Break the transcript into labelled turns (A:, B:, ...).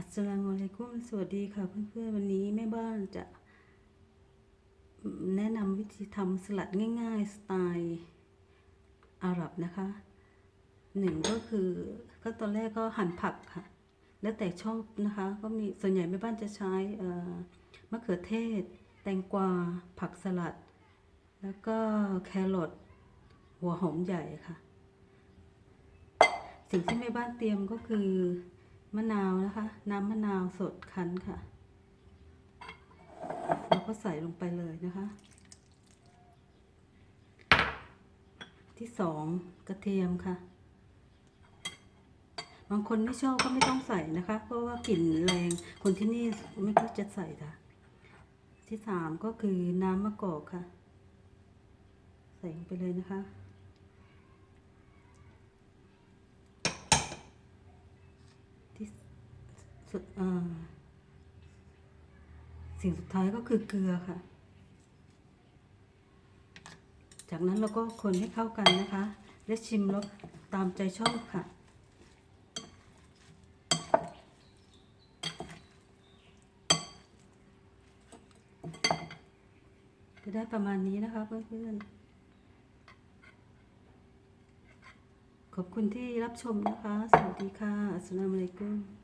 A: อัสสลามุอะลัยกุมสวัสดีค่ะเพื่อนๆวันนี้แม่บ้านจะ แนะนำวิธีทำสลัดง่ายๆ สไตล์อาหรับนะคะหนึ่งก็คือก็ตอนแรกก็หั่นผักค่ะ แล้วแต่ชอบนะคะ ก็มีส่วนใหญ่แม่บ้านจะใช้มะเขือเทศ แตงกวา ผักสลัด แล้วก็แครอทหัวหอมใหญ่ค่ะ สิ่งที่แม่บ้านเตรียมก็คือ มะนาวนะคะ น้ำมะนาวสดคั้นค่ะแล้วก็ใส่ลงไปเลยนะคะ ที่สองกระเทียมค่ะ บางคนไม่ชอบก็ไม่ต้องใส่นะคะ เพราะว่ากลิ่นแรงคนที่นี่ไม่ก็จะใส่ค่ะ ที่สามก็คือน้ำมะกอกค่ะ ใส่ลงไปเลยนะคะ ที่สุดสิ่งสุดท้ายก็คือเกลือค่ะ จากนั้นเราก็คนให้เข้ากันนะคะ และชิมรสตามใจชอบค่ะจะได้ประมาณนี้นะคะเพื่อนๆ ขอบคุณที่รับชมนะคะ สวัสดีค่ะอัสสลามุอะลัยกุม